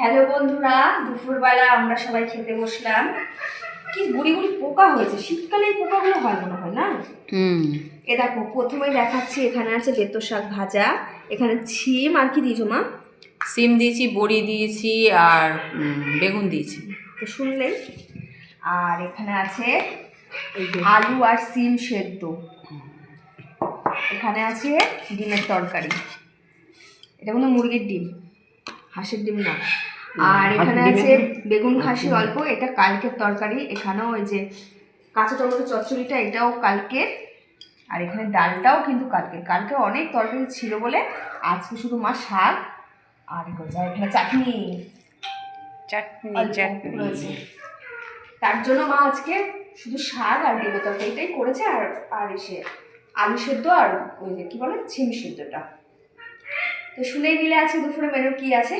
Hello বন্ধুরা দুপুরবেলা আমরা সবাই খেতে বসলাম। কি গুড়ি গুড়ি পোকা হয়েছে? শীতকালে এই পোকাগুলো হয় মনে হয় না? এ দেখো প্রথমেই দেখাচ্ছি এখানে আছে বেতো শাক ভাজা। এখানে ছিম আর কি দিয়েছ মা? সিম দিয়েছি বড়ি দিয়েছি আর বেগুন দিয়েছি। তো শুনলেই। আর এখানে আছে আলু আর সিম সেদ্ধ। এখানে আছে ডিমের তরকারি। এটা কোনো মুরগির ডিম? হাঁসের ডিম না। আর এখানে আছে বেগুন খাসি অল্প এটা কালকের তরকারি। এখানেও ওই যে কাঁচা টমেটো চচ্চড়িটা এটাও কালকের। আর এখানে ডালটাও কিন্তু কালকের। কালকে অনেক তরকারি ছিল বলে আজকে শুধু মা শাক আর এখানে চাটনি। চাটনি রয়েছে। তার জন্য মা আজকে শুধু শাক আর ডিমের তরকারিটাই করেছে আর আর এসে আলু সেদ্ধ আর ওই যে কি বলে ছিম সেদ্ধটা। তো শুনেই নিলে আজকে দুপুরে মেনু কি আছে?